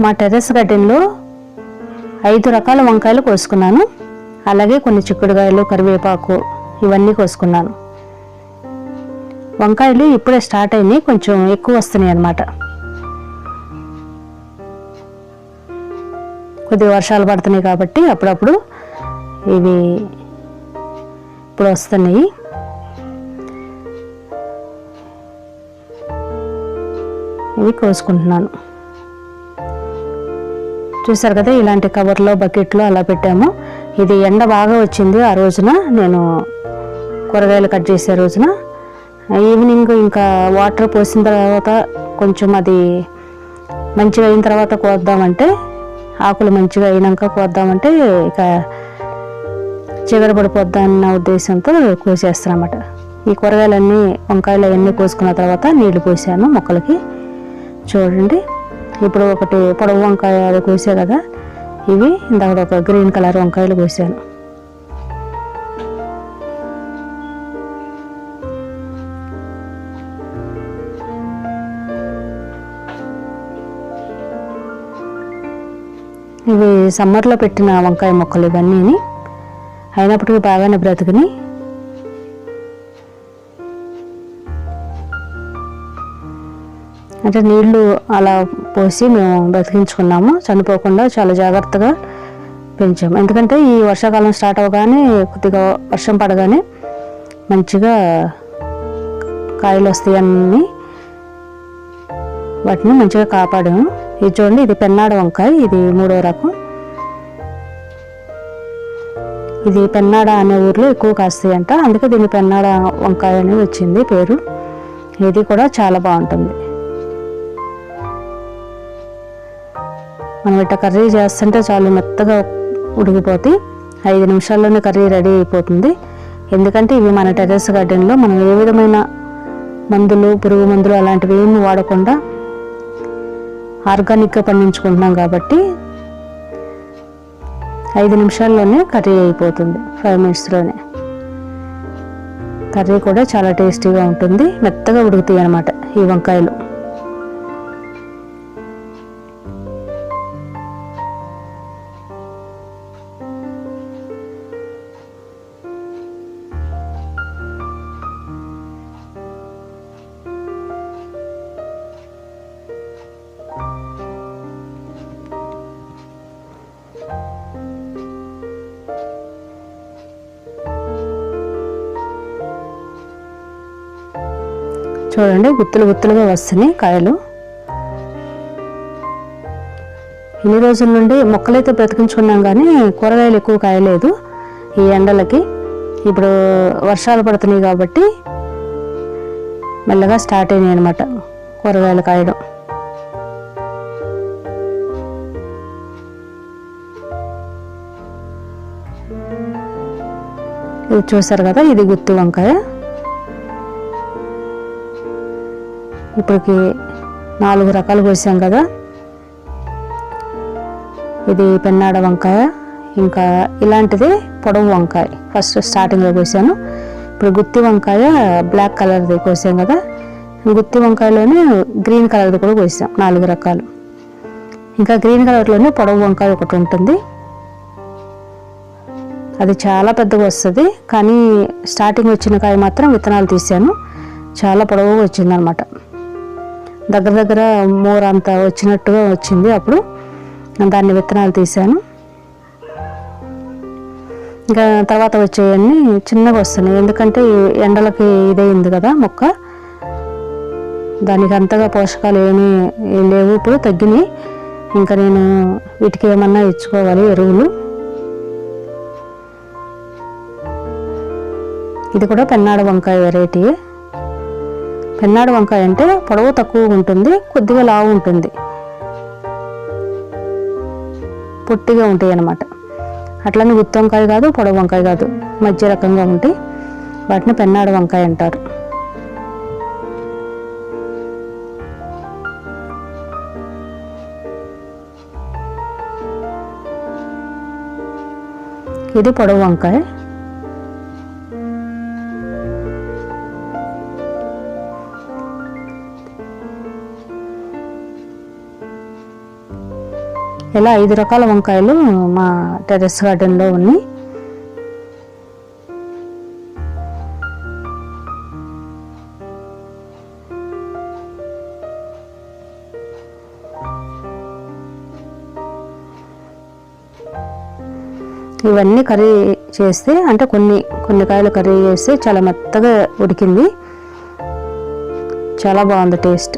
మా టెర్రస్ గార్డెన్లో ఐదు రకాల వంకాయలు కోసుకున్నాను. అలాగే కొన్ని చిక్కుడుకాయలు కరివేపాకు ఇవన్నీ కోసుకున్నాను. వంకాయలు ఇప్పుడే స్టార్ట్ అయినాయి కొంచెం ఎక్కువ వస్తున్నాయి అన్నమాట. కొద్దిగా వర్షాలు పడుతున్నాయి కాబట్టి అప్పుడప్పుడు ఇవి ఇప్పుడు వస్తున్నాయి. ఇవి కోసుకుంటున్నాను. చూసారు కదా ఇలాంటి కవర్లో బకెట్లో అలా పెట్టాము. ఇది ఎండ బాగా వచ్చింది ఆ రోజున. నేను కూరగాయలు కట్ చేసే రోజున. ఈవినింగ్ ఇంకా వాటర్ పోసిన తర్వాత కొంచెం అది మంచిగా అయిన తర్వాత కోద్దామంటే ఆకులు మంచిగా అయినాక కోద్దామంటే ఇక చీకటి పడిపోద్దన్న ఉద్దేశంతో కోసేస్తానమాట ఈ కూరగాయలన్నీ వంకాయలు అవన్నీ కోసుకున్న తర్వాత నీళ్ళు పోసాను మొక్కలకి. చూడండి. ఇప్పుడు ఒకటి పొడవు వంకాయ అది కోసా కదా. ఇవి ఇందాక ఒక గ్రీన్ కలర్ వంకాయలు కోసాను. ఇవి సమ్మర్లో పెట్టిన వంకాయ మొక్కలు ఇవన్నీ అయినప్పటికీ బాగానే బ్రతికినాయి అంటే నీళ్ళు అలా పోసి మేము బ్రతికించుకున్నాము చనిపోకుండా చాలా జాగ్రత్తగా పెంచాము. ఎందుకంటే ఈ వర్షాకాలం స్టార్ట్ అవగానే కొద్దిగా వర్షం పడగానే మంచిగా కాయలు వస్తాయని వాటిని మంచిగా కాపాడాము. ఇది చూడండి ఇది పెన్నాడ వంకాయ ఇది మూడో రకం. ఇది పెన్నాడ అనే ఊర్లో ఎక్కువ కాస్తాయి అంట అందుకే దీన్ని పెన్నాడ వంకాయ అని వచ్చింది పేరు. ఇది కూడా చాలా బాగుంటుంది. మనం ఇట్లా కర్రీ చేస్తుంటే చాలా మెత్తగా ఉడికిపోతాయి ఐదు నిమిషాల్లోనే కర్రీ రెడీ అయిపోతుంది. ఎందుకంటే ఇవి మన టెర్రస్ గార్డెన్లో మనం ఏ విధమైన మందులు పురుగు మందులు అలాంటివి ఏమి వాడకుండా ఆర్గానిక్గా పండించుకుంటున్నాం కాబట్టి ఐదు నిమిషాల్లోనే కర్రీ అయిపోతుంది ఫైవ్ మినిట్స్లోనే. కర్రీ కూడా చాలా టేస్టీగా ఉంటుంది మెత్తగా ఉడుకుతాయి అన్నమాట ఈ వంకాయలు. చూడండి గుత్తులు గుత్తులుగా వస్తున్నాయి కాయలు. ఇన్ని రోజుల నుండి మొక్కలైతే బ్రతికించుకున్నాం కానీ కూరగాయలు ఎక్కువ కాయలేదు ఈ ఎండలకి. ఇప్పుడు వర్షాలు పడుతున్నాయి కాబట్టి మెల్లగా స్టార్ట్ అయినాయి అనమాట కూరగాయలు కాయడం ఇది చూసారు కదా ఇది గుత్తి వంకాయ. ఇప్పటికి నాలుగు రకాలు కోసాం కదా. ఇది పెన్నాడ వంకాయ ఇంకా ఇలాంటిది పొడవు వంకాయ. ఫస్ట్ స్టార్టింగ్లో కోసాను. ఇప్పుడు గుత్తి వంకాయ బ్లాక్ కలర్ది కోసాం కదా. గుత్తి వంకాయలోనే గ్రీన్ కలర్ది కూడా కోసాం నాలుగు రకాలు. ఇంకా గ్రీన్ కలర్లోనే పొడవు వంకాయ ఒకటి ఉంటుంది. అది చాలా పెద్దగా వస్తుంది కానీ స్టార్టింగ్ వచ్చిన కాయ మాత్రం విత్తనాలు తీసాను. చాలా పొడవుగా వచ్చిందనమాట దగ్గర దగ్గర మోర్ అంత వచ్చినట్టుగా వచ్చింది. అప్పుడు దాన్ని విత్తనాలు తీశాను. ఇంకా తర్వాత వచ్చేవన్నీ చిన్నగా వస్తున్నాయి. ఎందుకంటే ఎండలకి ఇదైంది కదా మొక్క. దానికి అంతగా పోషకాలు ఏమీ లేవు. ఇప్పుడు తగ్గినాయి. ఇంకా నేను వీటికి ఏమన్నా ఇచ్చుకోవాలి ఎరువులు. ఇది కూడా పెన్నాడు వంకాయ వెరైటీ పెన్నాడు వంకాయ అంటే పొడవు తక్కువ ఉంటుంది కొద్దిగా లావు ఉంటుంది. పొట్టిగా ఉంటాయి అన్నమాట. అట్లనే గుత్తి వంకాయ కాదు పొడవు వంకాయ కాదు మధ్య రకంగా ఉంటాయి. వాటిని పెన్నాడు వంకాయ అంటారు. ఇది పొడవు వంకాయ. ఇలా ఐదు రకాల వంకాయలు మా టెర్రస్ గార్డెన్లో ఉన్నాయి. ఇవన్నీ కర్రీ చేస్తే అంటే కొన్ని కొన్ని కాయలు కర్రీ చేస్తే చాలా మెత్తగా ఉడికింది. చాలా బాగుంది టేస్ట్.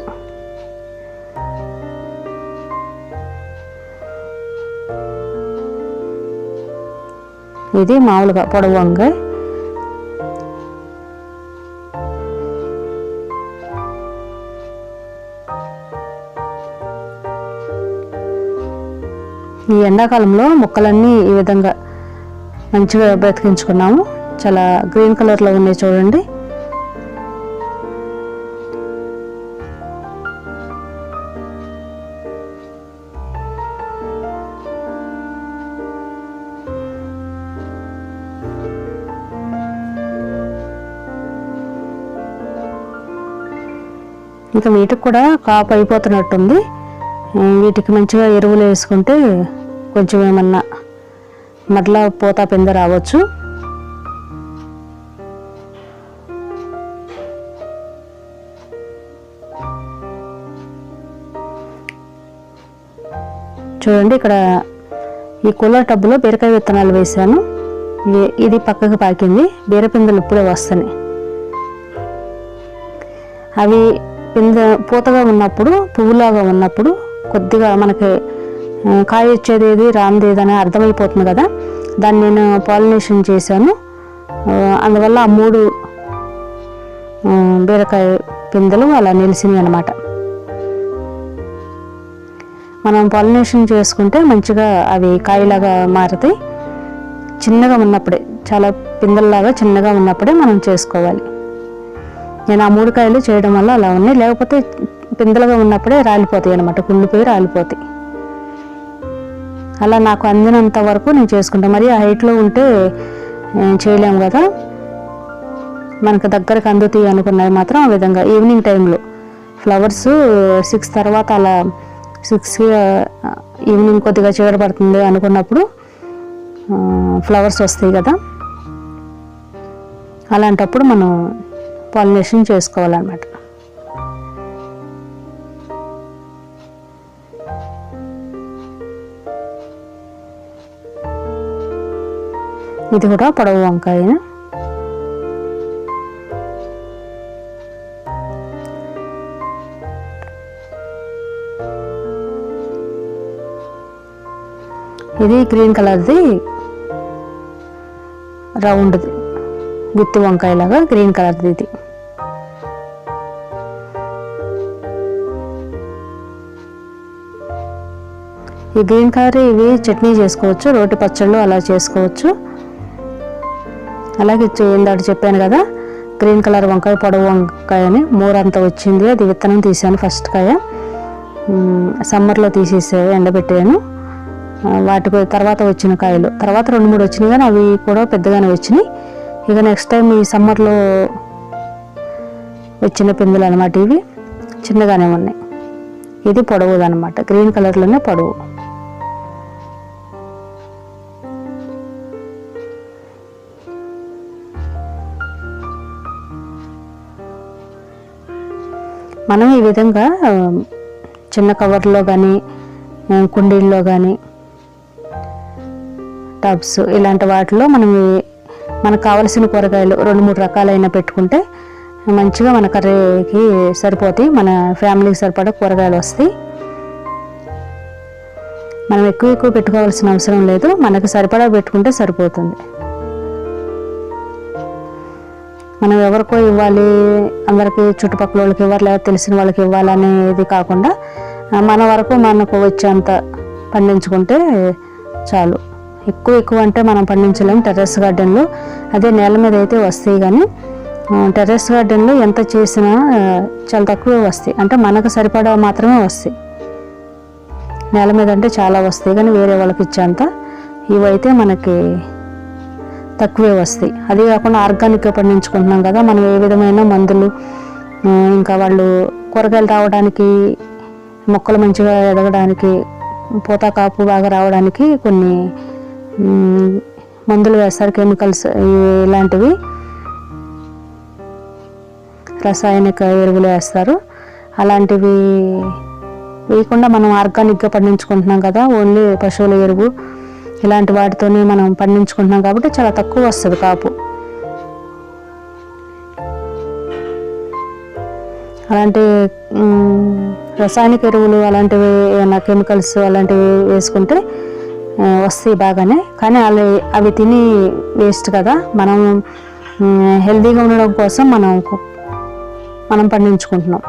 ఇది మామూలుగా పొడవు వంకాయ ఈ ఎండాకాలంలో మొక్కలన్నీ ఈ విధంగా మంచిగా బ్రతికించుకున్నాము. చాలా గ్రీన్ కలర్లో ఉన్నాయి చూడండి. ఇంకా వీటికి కూడా కాపు అయిపోతున్నట్టుంది. వీటికి మంచిగా ఎరువులు వేసుకుంటే కొంచెం ఏమన్నా మరలా పూత పింద రావచ్చు. చూడండి ఇక్కడ ఈ కూలర్ టబ్బులో బీరకాయ విత్తనాలు వేశాను. ఇది- ఇది పక్కకు పాకింది. బీరపిందలు ఇప్పుడే వస్తున్నాయి అవి పింద పూతగా ఉన్నప్పుడు పువ్వులాగా ఉన్నప్పుడు కొద్దిగా మనకి కాయ వచ్చేది ఏది రాందేది అని అర్థమైపోతుంది కదా. దాన్ని నేను పాలినేషన్ చేశాను. అందువల్ల ఆ మూడు బీరకాయ పిందెలు అలా నిలిచినాయి అనమాట మనం పాలినేషన్ చేసుకుంటే మంచిగా అవి కాయలాగా మారుతాయి. చిన్నగా ఉన్నప్పుడే చాలా పిందెల్లాగా చిన్నగా ఉన్నప్పుడే మనం చేసుకోవాలి. నేను ఆ మూడు కాయలు చేయడం వల్ల అలా ఉన్నాయి. లేకపోతే పిందెలుగా ఉన్నప్పుడే రాలిపోతాయి అనమాట కుళ్ళిపోయి రాలిపోతాయి. అలా నాకు అందినంత వరకు నేను చేసుకుంటాను మరి ఆ హైట్లో ఉంటే చేయలేము కదా. మనకు దగ్గరకు అందుతాయి అనుకున్నవి మాత్రం ఆ విధంగా. ఈవినింగ్ టైంలో ఫ్లవర్స్ సిక్స్ తర్వాత అలా సిక్స్ ఈవినింగ్ కొద్దిగా చీడ పడుతుంది అనుకున్నప్పుడు ఫ్లవర్స్ వస్తాయి కదా. అలాంటప్పుడు మనం పాలినేషన్ చేసుకోవాలన్నమాట. ఇది కూడా పొడవు వంకాయ ఇది గ్రీన్ కలర్ది రౌండ్ది. గుత్తి వంకాయ లాగా గ్రీన్ కలర్ది ఇది ఈ గ్రీన్ కలర్ ఇవి చట్నీ చేసుకోవచ్చు రోటి పచ్చళ్ళు అలా చేసుకోవచ్చు. అలాగే చే- ఇందాక చెప్పాను కదా గ్రీన్ కలర్ వంకాయ పొడవు వంకాయ అని మూరంతా వచ్చింది. అది విత్తనం తీసాను ఫస్ట్ కాయ. సమ్మర్లో తీసేసే ఎండబెట్టాను. వాటి వాటికి తర్వాత వచ్చిన కాయలు. తర్వాత రెండు మూడు వచ్చినాయి కానీ అవి కూడా పెద్దగానే వచ్చినాయి. ఇక నెక్స్ట్ టైం ఈ సమ్మర్లో వచ్చిన పిందులు అనమాట ఇవి. చిన్నగానే ఉన్నాయి. ఇది పొడవుదనమాట గ్రీన్ కలర్లోనే పొడవు. మనం ఈ విధంగా చిన్న కవర్లో కానీ కుండీల్లో కానీ టబ్స్ ఇలాంటి వాటిలో మనం మనకు కావలసిన కూరగాయలు రెండు మూడు రకాలైన పెట్టుకుంటే మంచిగా మన కర్రీకి సరిపోతాయి మన ఫ్యామిలీకి సరిపడా కూరగాయలు వస్తాయి. మనం ఎక్కువ ఎక్కువ పెట్టుకోవాల్సిన అవసరం లేదు మనకు సరిపడా పెట్టుకుంటే సరిపోతుంది. మనం ఎవరికో ఇవ్వాలి అందరికీ చుట్టుపక్కల వాళ్ళకి ఇవ్వాలి లేదా తెలిసిన వాళ్ళకి ఇవ్వాలనేది కాకుండా మన వరకు మనకు వచ్చేంత పండించుకుంటే చాలు. ఎక్కువ ఎక్కువ అంటే మనం పండించలేము టెర్రస్ గార్డెన్లో. అదే నేల మీద అయితే వస్తాయి కానీ టెర్రస్ గార్డెన్లో ఎంత చేసినా చాలా తక్కువే వస్తాయి. అంటే మనకు సరిపడా మాత్రమే వస్తాయి. నేల మీద అంటే చాలా వస్తాయి కానీ వేరే వాళ్ళకి ఇచ్చేంత ఇవైతే మనకి తక్కువే వస్తాయి. అదే కాకుండా ఆర్గానిక్గా పండించుకుంటున్నాం కదా మనం ఏ విధమైన మందులు ఇంకా వాళ్ళు కూరగాయలు రావడానికి మొక్కలు మంచిగా ఎదగడానికి పూత కాపు బాగా రావడానికి కొన్ని మందులు వేస్తారు కెమికల్స్ ఇలాంటివి. రసాయనిక ఎరువులు వేస్తారు. అలాంటివి వేయకుండా మనం ఆర్గానిక్గా పండించుకుంటున్నాం కదా ఓన్లీ పశువుల ఎరువు ఇలాంటి వాటితోనే మనం పండించుకుంటున్నాం కాబట్టి చాలా తక్కువ వస్తుంది కాపు. అలాంటి రసాయనిక ఎరువులు అలాంటివి ఏమైనా కెమికల్స్ అలాంటివి వేసుకుంటే వస్తాయి బాగానే కానీ అవి అవి తిని వేస్ట్ కదా. మనం హెల్తీగా ఉండడం కోసం మనం మనం పండించుకుంటున్నాం.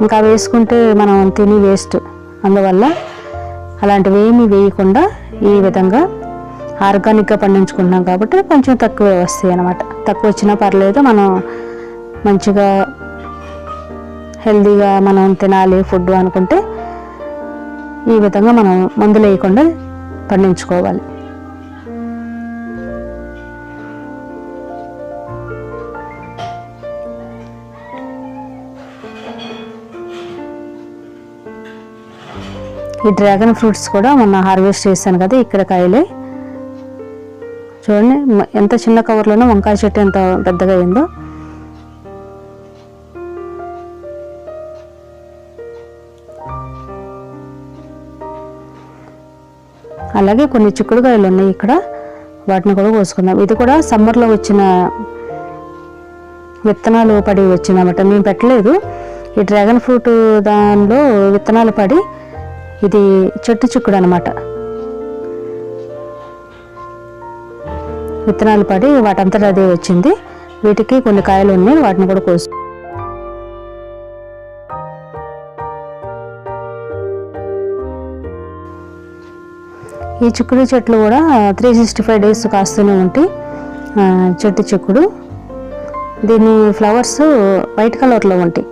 ఇంకా అవి వేసుకుంటే మనం తిని వేస్ట్. అందువల్ల అలాంటివి ఏమీ వేయకుండా ఈ విధంగా ఆర్గానిక్గా పండించుకుంటున్నాం కాబట్టి కొంచెం తక్కువే వస్తాయి అన్నమాట. తక్కువ వచ్చినా పర్లేదు మనం మంచిగా హెల్తీగా మనం తినాలి ఫుడ్ అనుకుంటే ఈ విధంగా మనం మందులు వేయకుండా పండించుకోవాలి. ఈ డ్రాగన్ ఫ్రూట్స్ కూడా మొన్న హార్వెస్ట్ చేశాను కదా ఇక్కడ కాయలే. చూడండి ఎంత చిన్న కవర్లోనో వంకాయ చెట్టు ఎంత పెద్దగా అయిందో. అలాగే కొన్ని చిక్కుడుకాయలు ఉన్నాయి ఇక్కడ. వాటిని కూడా కోసుకుందాం. ఇది కూడా సమ్మర్లో వచ్చిన విత్తనాలు పడి వచ్చిందన్నమాట మేము పెట్టలేదు. ఈ డ్రాగన్ ఫ్రూట్ దానిలో విత్తనాలు పడి ఇది చెట్టు చిక్కుడు అనమాట విత్తనాలు పడి వాటంతటా అదే వచ్చింది. వీటికి కొన్ని కాయలు ఉన్నాయి. వాటిని కూడా కోసు ఈ చిక్కుడు చెట్లు కూడా త్రీ సిక్స్టీ ఫైవ్ డేస్ కాస్తూనే ఉంటాయి. చెట్టు చిక్కుడు. దీని ఫ్లవర్స్ వైట్ కలర్లో ఉంటాయి.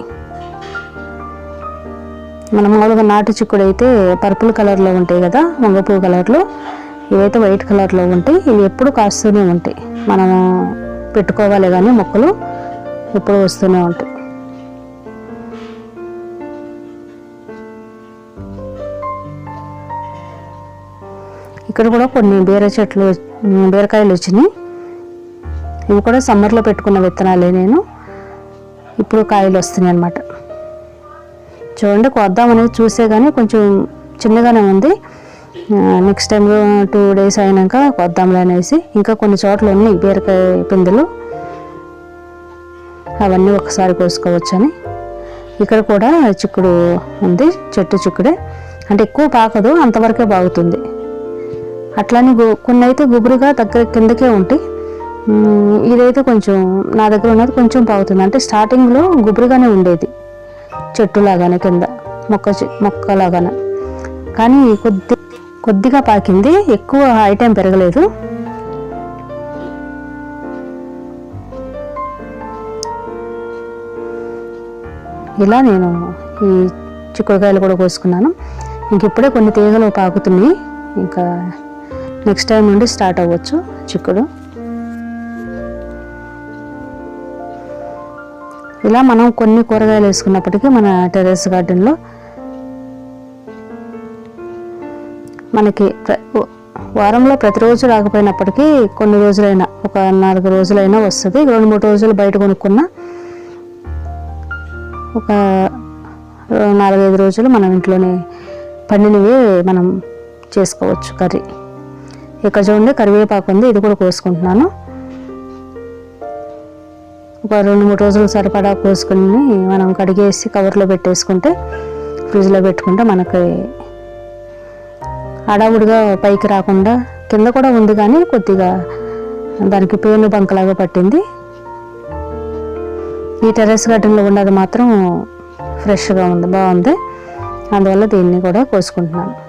మన మామూలుగా నాటు చిక్కుడు అయితే పర్పుల్ కలర్లో ఉంటాయి కదా వంగపూ కలర్లో ఇవైతే వైట్ కలర్లో ఉంటాయి. ఇవి ఎప్పుడు కాస్తూనే ఉంటాయి. మనము పెట్టుకోవాలి కానీ మొక్కలు ఎప్పుడు వస్తూనే ఉంటాయి. ఇక్కడ కూడా కొన్ని బీర చెట్లు బీరకాయలు వచ్చినాయి. ఇవి కూడా సమ్మర్లో పెట్టుకున్న విత్తనాలే నేను. ఇప్పుడు కాయలు వస్తున్నాయి అన్నమాట. చూడండి కొద్దాం అనేది చూసే కానీ కొంచెం చిన్నగానే ఉంది. నెక్స్ట్ టైం టూ డేస్ అయినాక కొద్దాంలే అనేసి. ఇంకా కొన్ని చోట్ల ఉన్నాయి బీరకాయ పిందెలు. అవన్నీ ఒకసారి కోసుకోవచ్చని. ఇక్కడ కూడా చిక్కుడు ఉంది చెట్టు చిక్కుడే. అంటే ఎక్కువ పాకదు అంతవరకే బాగుతుంది. అట్లానే గు- కొన్ని అయితే గుబురుగా దగ్గర కిందకే ఉంటాయి ఇదైతే కొంచెం నా దగ్గర ఉన్నది కొంచెం పాగుతుంది అంటే స్టార్టింగ్లో గుబురుగానే ఉండేది. చెట్టు లాగానే కింద మొక్క చె- కానీ కొద్ది కొద్దిగా పాకింది ఎక్కువ ఐటెం పెరగలేదు. ఇలా నేను ఈ చిక్కుడుకాయలు కూడా కోసుకున్నాను. ఇంక ఇప్పుడే కొన్ని తీగలు పాకుతున్నాయి. ఇంకా నెక్స్ట్ టైం నుండి స్టార్ట్ అవ్వచ్చు చిక్కుడు. ఇలా మనం కొన్ని కూరగాయలు వేసుకున్నప్పటికీ మన టెర్రస్ గార్డెన్లో మనకి ప్ర- వారంలో ప్రతిరోజు రాకపోయినప్పటికీ కొన్ని రోజులైనా ఒక నాలుగు రోజులైనా వస్తుంది. రెండు మూడు రోజులు బయట కొనుక్కున్న ఒక నాలుగైదు రోజులు మనం ఇంట్లోనే పండినవి మనం చేసుకోవచ్చు కర్రీ. ఇక్కడ చూడండి కరివేపాకు ఉంది. ఇది కూడా కోసుకుంటున్నాను. ఒక రెండు మూడు రోజులు సరిపడా కోసుకుని మనం కడిగేసి కవర్లో పెట్టేసుకుంటే ఫ్రిడ్జ్లో పెట్టుకుంటే మనకి హడావుడిగా పైకి రాకుండా కింద కూడా ఉంది కానీ కొద్దిగా దానికి పేను బంకలాగా పట్టింది. ఈ టెర్రస్ గార్డెన్లో ఉన్నది మాత్రం ఫ్రెష్గా ఉంది బాగుంది. అందువల్ల దీన్ని కూడా కోసుకుంటున్నాను.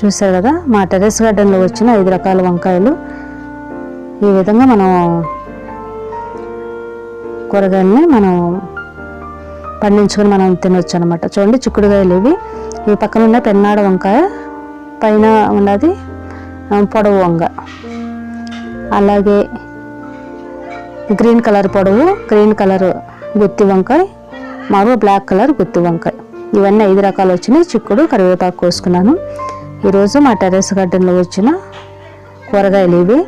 చూసారు కదా మా టెరెస్ గార్డెన్లో వచ్చిన ఐదు రకాల వంకాయలు. ఈ విధంగా మనం కూరగాయలని మనం పండించుకొని మనం తినొచ్చు అనమాట చూడండి చిక్కుడుకాయలు ఇవి. ఈ పక్కన ఉన్న పెన్నాడ వంకాయ పైన ఉన్నది పొడవు వంగ. అలాగే గ్రీన్ కలర్ పొడవు గ్రీన్ కలర్ గుత్తి వంకాయ మరో బ్లాక్ కలర్ గుత్తి వంకాయ. ఇవన్నీ ఐదు రకాలు వచ్చినాయి. చిక్కుడు కరివేపాకు కోసుకున్నాను. ఈరోజు మా టెర్రస్ గార్డెన్లో వచ్చిన కూరగాయలు ఇవి.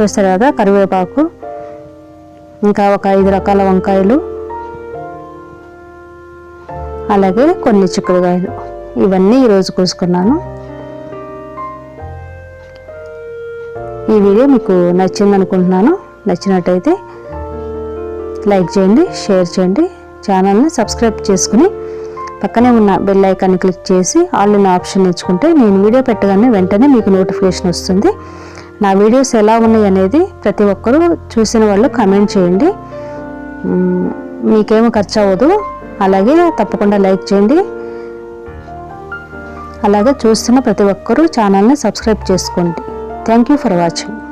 చూస్తారు కదా కరివేపాకు ఇంకా ఒక ఐదు రకాల వంకాయలు అలాగే కొన్ని చిక్కుడుకాయలు. ఇవన్నీ ఈరోజు కోసుకున్నాను. ఈ వీడియో మీకు నచ్చింది అనుకుంటున్నాను నచ్చినట్టయితే లైక్ చేయండి షేర్ చేయండి. ఛానల్ని సబ్స్క్రైబ్ చేసుకుని పక్కనే ఉన్న బెల్ ఐకాన్ని క్లిక్ చేసి ఆల్ ఇన్ ఆప్షన్ ఇచ్చుకుంటే నేను వీడియో పెట్టగానే వెంటనే మీకు నోటిఫికేషన్ వస్తుంది. నా వీడియోస్ ఎలా ఉన్నాయి అనేది ప్రతి ఒక్కరూ చూసిన వాళ్ళు కమెంట్ చేయండి. మీకేమో ఖర్చు అవ్వదు. అలాగే తప్పకుండా లైక్ చేయండి. అలాగే చూస్తున్న ప్రతి ఒక్కరూ ఛానల్ని సబ్స్క్రైబ్ చేసుకోండి. Thank you for watching